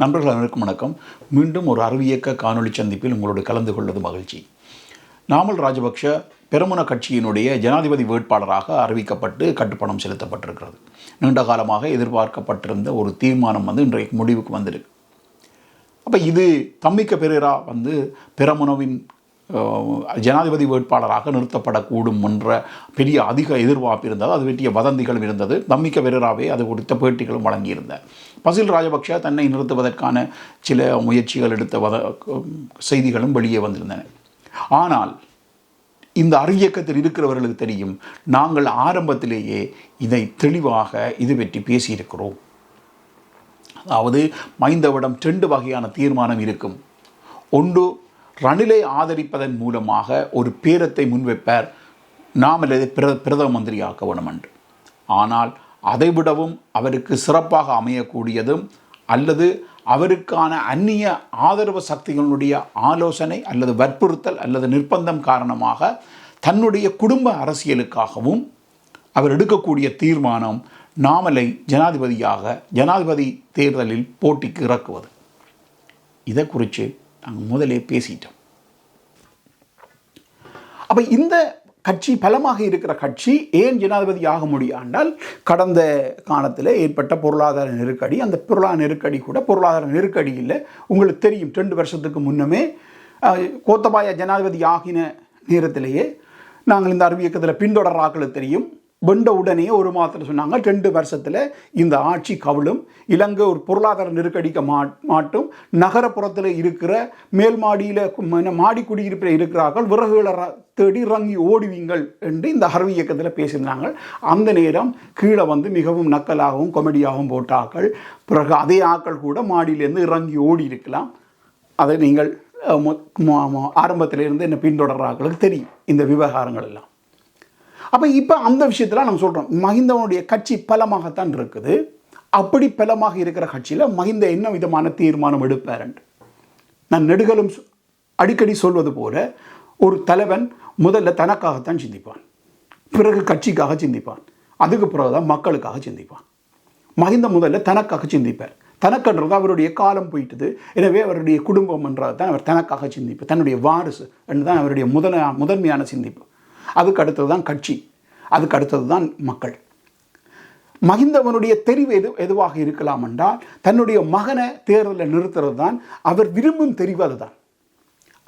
நண்பர்கள் அனைவருக்கும் வணக்கம். மீண்டும் ஒரு அறிவியக்க காணொளி சந்திப்பில் உங்களோடு கலந்து கொள்வது மகிழ்ச்சி. நாமல் ராஜபக்ஷ பெருமுன கட்சியினுடைய ஜனாதிபதி வேட்பாளராக அறிவிக்கப்பட்டு கட்டுப்பணம் செலுத்தப்பட்டிருக்கிறது. நீண்ட காலமாக எதிர்பார்க்கப்பட்டிருந்த ஒரு தீர்மானம் வந்து இன்றைக்கு முடிவுக்கு வந்திருக்கு. அப்போ இது தம்மிக்க பெரேரா வந்து பெரமுனவின் ஜனாதிபதி வேட்பாளராக நிறுத்தப்படக்கூடும் என்ற பெரிய அதிக எதிர்பார்ப்பு இருந்தது. அது பற்றிய வதந்திகளும் இருந்தது. நம்பிக்கை பெரேராவே அது குறித்த பேட்டிகளும் வழங்கியிருந்தார் பசில் ராஜபக்ஷ தன்னை நிறுத்துவதற்கான சில முயற்சிகள் எடுத்த வத செய்திகளும் வெளியே வந்திருந்தன. ஆனால் இந்த அறிவியக்கத்தில் இருக்கிறவர்களுக்கு தெரியும் நாங்கள் ஆரம்பத்திலேயே இதை தெளிவாக இது பற்றி பேசியிருக்கிறோம். அதாவது மைந்தவிடம் ரெண்டு வகையான தீர்மானம் இருக்கும். ஒன்று ரணிலை ஆதரிப்பதன் மூலமாக ஒரு பேரத்தை முன்வைப்பார் நாம் அல்லது பிர பிரதம மந்திரியாக்க வேணும் என்று ஆனால் அதைவிடவும் அவருக்கு சிறப்பாக அமையக்கூடியதும் அல்லது அவருக்கான அந்நிய ஆதரவு சக்திகளுடைய ஆலோசனை அல்லது வற்புறுத்தல் அல்லது நிர்பந்தம் காரணமாக தன்னுடைய குடும்ப அரசியலுக்காகவும் அவர் எடுக்கக்கூடிய தீர்மானம் நாமலை ஜனாதிபதியாக ஜனாதிபதி தேர்தலில் போட்டிக்கு இறக்குவது. இதை குறித்து நாங்கள் முதலே பேசிட்டோம். அப்போ இந்த கட்சி பலமாக இருக்கிற கட்சி ஏன் ஜனாதிபதி ஆக முடியாண்டால் கடந்த காலத்தில் ஏற்பட்ட பொருளாதார நெருக்கடி அந்த பொருளாதார நெருக்கடி கூட பொருளாதார நெருக்கடி இல்லை. உங்களுக்கு தெரியும் ரெண்டு வருஷத்துக்கு முன்னமே கோத்தபாய ஜனாதிபதி ஆகின நேரத்திலேயே நாங்கள் இந்த அறிவியக்கத்தில் பின்தொடராக்களுக்கு தெரியும். வெண்ட உடனே ஒரு மாதத்தில் சொன்னாங்க. ரெண்டு வருஷத்தில் இந்த ஆட்சி கவிழும். இலங்கை ஒரு பொருளாதார நெருக்கடிக்க மா மாட்டும். நகரப்புறத்தில் இருக்கிற மேல் மாடியில் மாடி குடியிருப்பில் இருக்கிறார்கள். விறகுகளை ர- தேடி இறங்கி ஓடுவீங்கள் என்று இந்த அறிவு இயக்கத்தில் பேசியிருந்தாங்க. அந்த நேரம் கீழே வந்து மிகவும் நக்கலாகவும் கொமெடியாகவும் போட்ட ஆக்கள் பிறகு அதே ஆக்கள் கூட மாடியிலேருந்து இறங்கி ஓடி இருக்கலாம். அதை நீங்கள் அஹ், ஆரம்பத்திலிருந்து என்ன பின்தொடர்றாங்களுக்கு தெரியும். இந்த விவகாரங்கள் எல்லாம். அப்போ இப்போ அந்த விஷயத்தில் நம்ம சொல்கிறோம் மஹிந்தவனுடைய கட்சி பலமாகத்தான் இருக்குது. அப்படி பலமாக இருக்கிற கட்சியில் மஹிந்த என்ன விதமான தீர்மானம் எடுப்பாருன்னு? நான் நெடுகலும் சொ- அடிக்கடி சொல்வது போல ஒரு தலைவன் முதல்ல தனக்காகத்தான் சிந்திப்பான். பிறகு கட்சிக்காக சிந்திப்பான். அதுக்கு பிறகு தான் மக்களுக்காக சிந்திப்பான். மஹிந்த முதல்ல தனக்காக சிந்திப்பார். தனக்குன்றது அவருடைய காலம் போயிட்டது. எனவே அவருடைய குடும்பம் என்றால் தான் அவர் தனக்காக சிந்திப்பு தன்னுடைய வாரிசு என்று தான் அவருடைய முதல முதன்மையான சிந்திப்பு. அதுக்கு அடுத்தது தான் கட்சி. அதுக்கு அடுத்தது தான் மக்கள். மகிந்தவனுடைய தெரிவு எது எதுவாக இருக்கலாம் என்றால் தன்னுடைய மகனை தேர்தலில் நிறுத்துறது தான் அவர் விரும்பும் தெரிவு அதுதான்.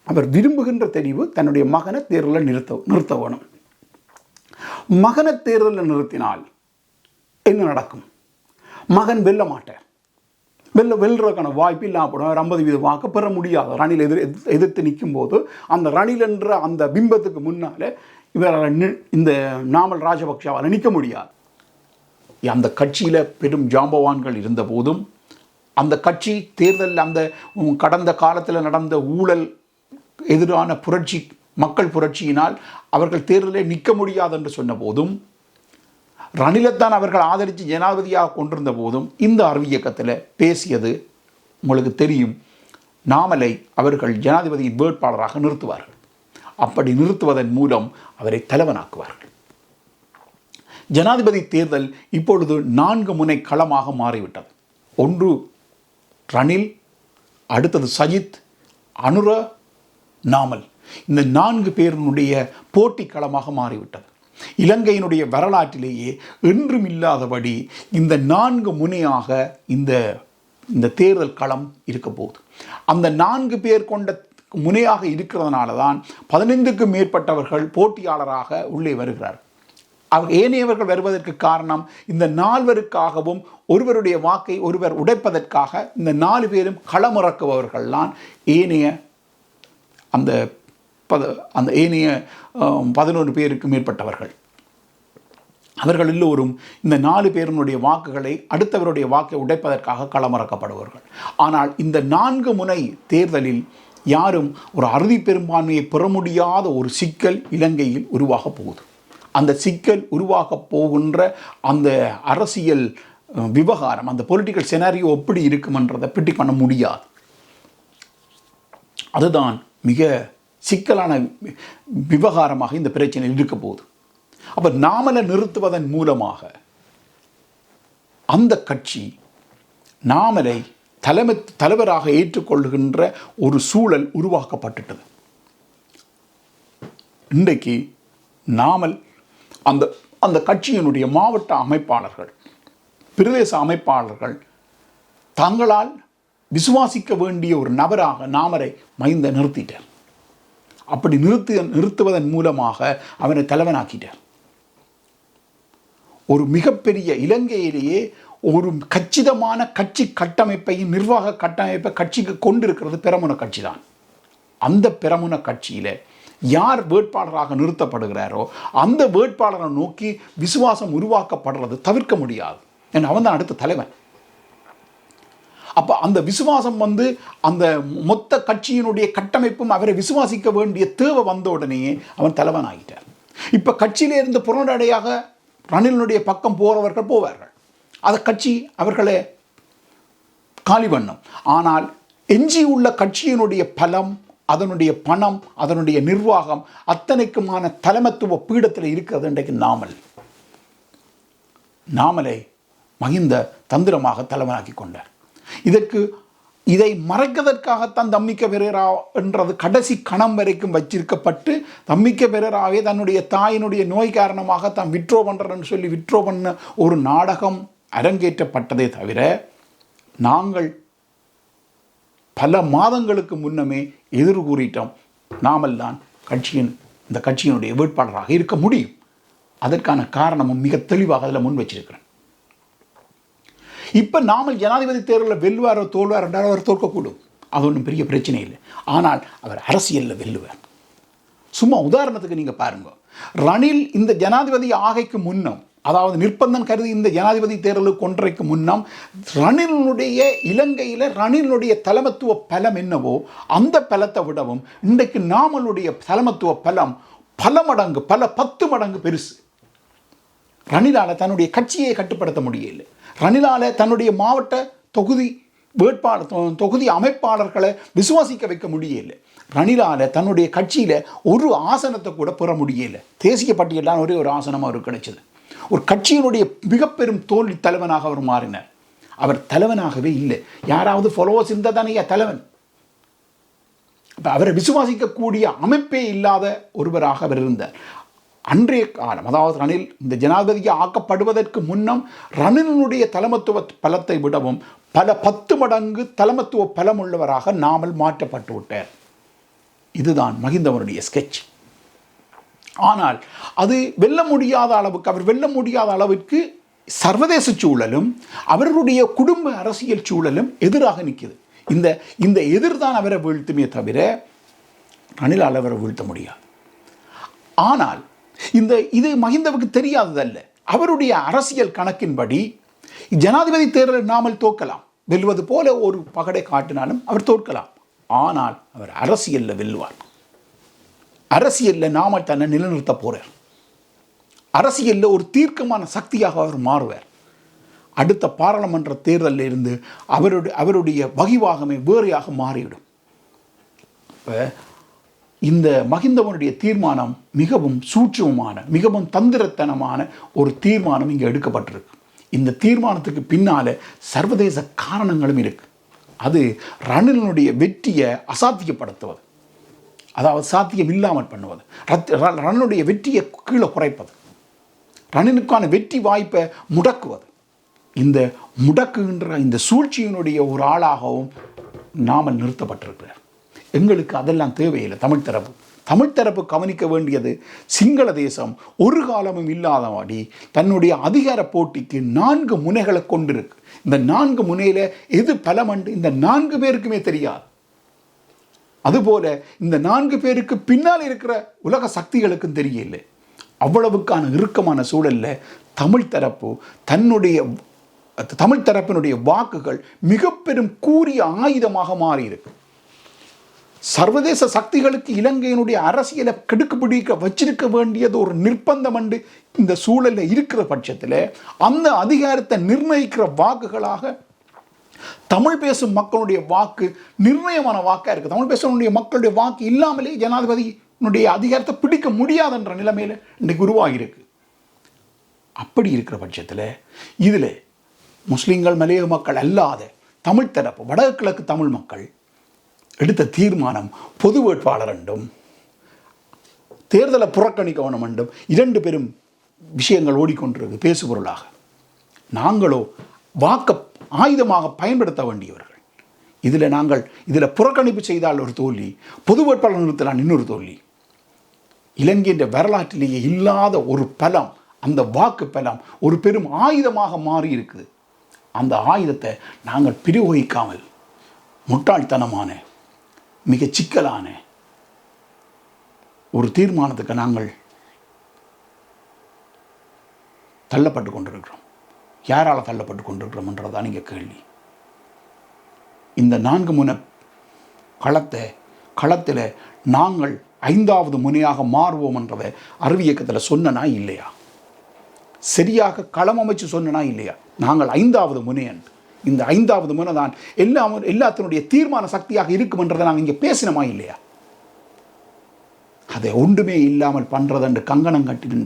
அவர் விரும்புகின்ற தெரிவு தன்னுடைய மகனை தேர்தலில் நிறுத்த நிறுத்த வேணும். மகனை தேர்தலில் நிறுத்தினால் என்ன நடக்கும்? மகன் வெல்ல மாட்டார். வெல்ல வெல்றதுக்கான வாய்ப்பு இல்லாமல் போடும் ஐம்பது வீத வாக்கு பெற முடியாது. ரணில் எதிர் எதிர்- எதிர்த்து நிற்கும் போது அந்த ரணில் என்ற அந்த பிம்பத்துக்கு முன்னால இவரால் இந்த நாமல் ராஜபக்ஷாவால் நிற்க முடியாது. அந்த கட்சியில் பெரும் ஜாம்பவான்கள் இருந்த போதும் அந்த கட்சி தேர்தலில் அந்த கடந்த காலத்தில் நடந்த ஊழல் எதிரான புரட்சி மக்கள் புரட்சியினால் அவர்கள் தேர்தலில் நிற்க முடியாது என்று சொன்ன போதும் அவர்கள் ஆதரித்து ஜனாதிபதியாக கொண்டிருந்த போதும் இந்த அறிவியக்கத்தில் பேசியது உங்களுக்கு தெரியும். நாமலை அவர்கள் ஜனாதிபதியின் வேட்பாளராக நிறுத்துவார்கள். அப்படி நிறுத்துவதன் மூலம் அவரை தலைவனாக்குவார்கள். ஜனாதிபதி தேர்தல் இப்பொழுது நான்கு முனை களமாக மாறிவிட்டது. ஒன்று ரணில் அடுத்தது சஜித் அனுர நாமல். இந்த நான்கு பேரினுடைய போட்டி களமாக மாறிவிட்டது. இலங்கையினுடைய வரலாற்றிலேயே என்றும் இல்லாதபடி இந்த நான்கு முனையாக இந்த இந்த தேர்தல் களம் இருக்க போகுது அந்த நான்கு பேர் கொண்ட முனையாக இருக்கிறதுனால தான் பதினைந்துக்கும் மேற்பட்டவர்கள் போட்டியாளராக உள்ளே வருகிறார்கள் அவர் ஏனையவர்கள் வருவதற்கு காரணம் இந்த நால்வருக்காகவும் ஒருவருடைய வாக்கை ஒருவர் உடைப்பதற்காக இந்த நாலு பேரும் களமுறக்குபவர்கள்தான் ஏனைய அந்த பத அந்த ஏனைய பதினொன்று பேருக்கு மேற்பட்டவர்கள். அவர்கள் எல்லோரும் இந்த நாலு பேரினுடைய வாக்குகளை அடுத்தவருடைய வாக்கை உடைப்பதற்காக களமிறக்கப்படுவார்கள் ஆனால் இந்த நான்கு முனை தேர்தலில் யாரும் ஒரு அறுதி பெரும்பான்மையை பெற முடியாத ஒரு சிக்கல் இலங்கையில் உருவாகப் போகுது. அந்த சிக்கல் உருவாகப் போகின்ற அந்த அரசியல் விவகாரம் அந்த பொலிட்டிக்கல் செனாரியோ எப்படி இருக்குமன்றதை பிட்டி பண்ண முடியாது. அதுதான் மிக சிக்கலான வி- விவகாரமாக இந்த பிரச்சனை இருக்க போகுது. அப்போ நாமலை நிறுத்துவதன் மூலமாக அந்த கட்சி நாமலை தலைமை தலைவராக ஏற்றுக்கொள்கின்ற ஒரு சூழல் உருவாக்கப்பட்டுட்டது. இன்றைக்கு நாமல் அந்த அந்த கட்சியினுடைய மாவட்ட அமைப்பாளர்கள் பிரதேச அமைப்பாளர்கள் தங்களால் விசுவாசிக்க வேண்டிய ஒரு நபராக நாமரை மைந்த நிறுத்திட்டார். அப்படி நிறுத்து நிறுத்துவதன் மூலமாக அவனை தலைவனாக்கிட்டார். ஒரு மிகப்பெரிய இலங்கையிலேயே ஒரு கச்சிதமான கட்சி கட்டமைப்பையும் நிர்வாக கட்டமைப்பை கட்சிக்கு கொண்டிருக்கிறது பெரமுன கட்சி தான் அந்த பெரமுன கட்சியில் யார் வேட்பாளராக நிறுத்தப்படுகிறாரோ அந்த வேட்பாளரை நோக்கி விசுவாசம் உருவாக்கப்படுறது தவிர்க்க முடியாது. ஏன்னா அவன் தான் அடுத்த தலைவன். அப்போ அந்த விசுவாசம் வந்து அந்த மொத்த கட்சியினுடைய கட்டமைப்பும் அவரை விசுவாசிக்க வேண்டிய தேவை வந்த உடனேயே அவன் தலைவன் ஆகிட்டார் இப்போ கட்சியிலே இருந்து புறநடையாக ரணிலினுடைய பக்கம் போகிறவர்கள் போவார்கள். அதை கட்சி அவர்களை காலி பண்ணும். ஆனால் எஞ்சி உள்ள கட்சியினுடைய பலம் அதனுடைய பணம் அதனுடைய நிர்வாகம் அத்தனைக்குமான தலைமத்துவ பீடத்தில் இருக்கிறது இன்றைக்கு நாமல். நாமலை மகிந்த தந்திரமாக தலைவனாக்கி கொண்டார். இதற்கு இதை மறைக்கதற்காகத்தான் தம்மிக்க பெரேரா என்றது கடைசி கணம் வரைக்கும் வச்சிருக்கப்பட்டு தம்மிக்க பெரேராவே தன்னுடைய தாயினுடைய நோய் காரணமாக தான் விட்ரோ பண்ணுறன்னு சொல்லி விட்ரோ பண்ண ஒரு நாடகம் அரங்கேற்றப்பட்டதே தவிர நாங்கள் பல மாதங்களுக்கு முன்னமே எதிர் கூறிட்டோம் நாமல் கட்சியின் இந்த கட்சியினுடைய வேட்பாளராக இருக்க முடியும். அதற்கான காரணமும் மிக தெளிவாக அதில் முன் வச்சிருக்கிறேன். இப்போ நாமல் ஜனாதிபதி தேர்தலில் வெல்லுவாரோ தோல்வார் என்றால் அவர் தோற்கக்கூடும். அது ஒன்றும் பெரிய பிரச்சனை இல்லை. ஆனால் அவர் அரசியலில் வெல்லுவார். சும்மா உதாரணத்துக்கு நீங்கள் பாருங்க. ரணில் இந்த ஜனாதிபதி ஆகைக்கு முன்னம் அதாவது நிர்பந்தம் கருதி இந்த ஜனாதிபதி தேர்தலுக்கு கொன்றைக்கு முன்னம் ரணிலினுடைய இலங்கையில் ரணிலினுடைய தலைமத்துவ பலம் என்னவோ அந்த பலத்தை விடவும் இன்றைக்கு நாமளுடைய தலைமத்துவ பலம் பல மடங்கு பல பத்து மடங்கு பெருசு. ரணிலால் தன்னுடைய கட்சியை கட்டுப்படுத்த முடியல ரணிலால் தன்னுடைய மாவட்ட தொகுதி வேட்பாளர் தொ- தொகுதி அமைப்பாளர்களை விசுவாசிக்க வைக்க முடியல ரணிலால் தன்னுடைய கட்சியில் ஒரு ஆசனத்தை கூட பெற முடியல தேசிய பட்டியலான ஒரே ஒரு ஆசனமாக அவருக்கு கிடைச்சது. ஒரு கட்சியினுடைய மிகப்பெரும் தோல்வி தலைவனாக அவர் மாறினார். அவர் தலைவனாகவே இல்லை. யாராவது ஃபாலோவர்ஸ் இருந்தால் தானே தலைவன். அவரை விசுவாசிக்கக்கூடிய அமைப்பே இல்லாத ஒருவராக அவர் இருந்தார். அன்றைய காலம் அதாவது ரணில் இந்த ஜனாதிபதிக்கு ஆக்கப்படுவதற்கு முன்னம் ரணிலினுடைய தலைமத்துவ பலத்தை விடவும் பல பத்து மடங்கு தலைமத்துவ பலம் உள்ளவராக நாமல் மாற்றப்பட்டு விட்டார். இதுதான் மகிந்தவனுடைய ஸ்கெட்ச் ஆனால் அது வெல்ல முடியாத அளவுக்கு அவர் வெல்ல முடியாத அளவிற்கு சர்வதேச சூழலும் அவர்களுடைய குடும்ப அரசியல் சூழலும் எதிராக நிற்குது. இந்த இந்த எதிர்தான் அவரை வீழ்த்துமே தவிர ரணிலால் அவரை வீழ்த்த முடியாது. ஆனால் இந்த இது மஹிந்தவுக்கு தெரியாததல்ல. அவருடைய அரசியல் கணக்கின்படி ஜனாதிபதி தேர்தலில் நாமல் தோற்கலாம். வெல்வது போல ஒரு பகடை காட்டினாலும் அவர் தோற்கலாம். ஆனால் அவர் அரசியலில் வெல்வார். அரசியலில் நாம தன்னை நிலைநிறுத்த போகிறார் அரசியலில் ஒரு தீர்க்கமான சக்தியாக அவர் மாறுவார். அடுத்த பாராளுமன்ற தேர்தலில் இருந்து அவருடைய அவருடைய வகிவாகமே வேறையாக மாறிவிடும். இப்போ இந்த மகிந்தவனுடைய தீர்மானம் மிகவும் சூட்சமமான மிகவும் தந்திரத்தனமான ஒரு தீர்மானம் இங்கே எடுக்கப்பட்டிருக்கு. இந்த தீர்மானத்துக்கு பின்னால் சர்வதேச காரணங்களும் இருக்குது அது ரணிலனுடைய வெற்றியை அசாத்தியப்படுத்துவது. அதாவது சாத்தியம் இல்லாமல் பண்ணுவது. ரத்- ர- வெற்றியை கீழே குறைப்பது. ரன்னினுக்கான வெற்றி வாய்ப்பை முடக்குவது. இந்த முடக்குகின்ற இந்த சூழ்ச்சியினுடைய ஒரு ஆளாகவும் நாமல் நிறுத்தப்பட்டிருக்கிறார். எங்களுக்கு அதெல்லாம் தேவையில்லை தமிழ் தரப்பு. தமிழ் தரப்பு கவனிக்க வேண்டியது சிங்கள தேசம் ஒரு காலமும் இல்லாதபடி தன்னுடைய அதிகார போட்டிக்கு நான்கு முனைகளை கொண்டிருக்கு. இந்த நான்கு முனையில் எது பலமண்டு இந்த நான்கு பேருக்குமே தெரியாது. அதுபோல இந்த நான்கு பேருக்கு பின்னால் இருக்கிற உலக சக்திகளுக்கும் தெரியல அவ்வளவுக்கான இறுக்கமான சூழல்ல தமிழ் தரப்பு தன்னுடைய தமிழ் தரப்பினுடைய வாக்குகள் மிக பெரும் கூறிய ஆயுதமாக மாறியிருக்கு. சர்வதேச சக்திகளுக்கு இலங்கையினுடைய அரசியலை கெடுக்கு பிடிக்க வச்சிருக்க வேண்டியது ஒரு நிர்பந்தம் என்று இந்த சூழலில் இருக்கிற பட்சத்தில் அந்த அதிகாரத்தை நிர்ணயிக்கிற வாக்குகளாக தமிழ் பேசும் மக்களுடைய வாக்கு நிர்ணயமான வாக்காக இருக்குது தமிழ் பேசக்கூடிய மக்களுடைய வாக்கு இல்லாமலே ஜனாதிபதியினுடைய அதிகாரத்தை பிடிக்க முடியாதுன்ற நிலைமையில் இன்றைக்கு உருவாகியிருக்கு. அப்படி இருக்கிற பட்சத்தில் இதில் முஸ்லீம்கள் மலையக மக்கள் அல்லாத தமிழ் தரப்பு வடகிழக்கு தமிழ் மக்கள் எடுத்த தீர்மானம் பொது வேட்பாளர் என்றும் தேர்தலை புறக்கணிக்கவனும் என்றும் இரண்டு பெரும் விஷயங்கள் ஓடிக்கொண்டிருக்கு பேசுபொருளாக. நாங்களோ வாக்க ஆயுதமாக பயன்படுத்த வேண்டியவர்கள். இதில் நாங்கள் இதில் புறக்கணிப்பு செய்தால் ஒரு தோல்வி பொது வேட்பாளர் நிறுத்தலாம் இன்னொரு தோல்வி. இலங்கையின் வரலாற்றிலேயே இல்லாத ஒரு பலம் அந்த வாக்கு பலம் ஒரு பெரும் ஆயுதமாக மாறி இருக்குது. அந்த ஆயுதத்தை நாங்கள் பிரயோகிக்காமல் முட்டாள்தனமான மிக சிக்கலான ஒரு தீர்மானத்துக்கு நாங்கள் தள்ளப்பட்டு கொண்டிருக்கிறோம். யாரால் தள்ளப்பட்டு கொண்டிருக்கிறோம் என்றதான் இங்கே கேள்வி. இந்த நான்கு முனை களத்தை களத்தில் நாங்கள் ஐந்தாவது முனையாக மாறுவோம் என்றதை அறிவியக்கத்தில் சொன்னனா இல்லையா? சரியாக களம் அமைச்சு சொன்னனா இல்லையா? நாங்கள் ஐந்தாவது முனையன். இந்த ஐந்தாவது முனை தான் எல்லா எல்லாத்தினுடைய தீர்மான சக்தியாக இருக்குமென்றதை நாங்கள் இங்கே பேசினோமா இல்லையா? அதை ஒன்றுமே இல்லாமல் பண்ணுறதென்று கங்கணம் கட்டி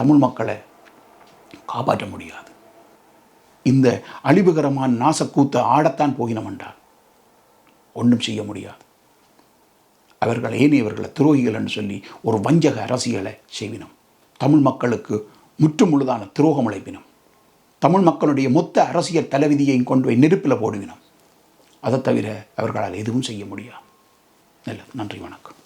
தமிழ் மக்களை. காப்பாற்ற முடியாது. இந்த அழிவுகரமான நாசக்கூத்த ஆடத்தான் போகினோம் என்றால் ஒன்றும் செய்ய முடியாது. அவர்கள் ஏனையவர்களை துரோகிகள் என்று சொல்லி ஒரு வஞ்சக அரசியலை செய்வினோம். தமிழ் மக்களுக்கு முற்றுமுழுதான துரோகம் அழைப்பினோம். தமிழ் மக்களுடைய மொத்த அரசியல் தலைவிதியையும் கொண்டு போய் நெருப்பில் போடுவினோம். அதை தவிர அவர்களால் எதுவும் செய்ய முடியாது. நல்லது. நன்றி வணக்கம்.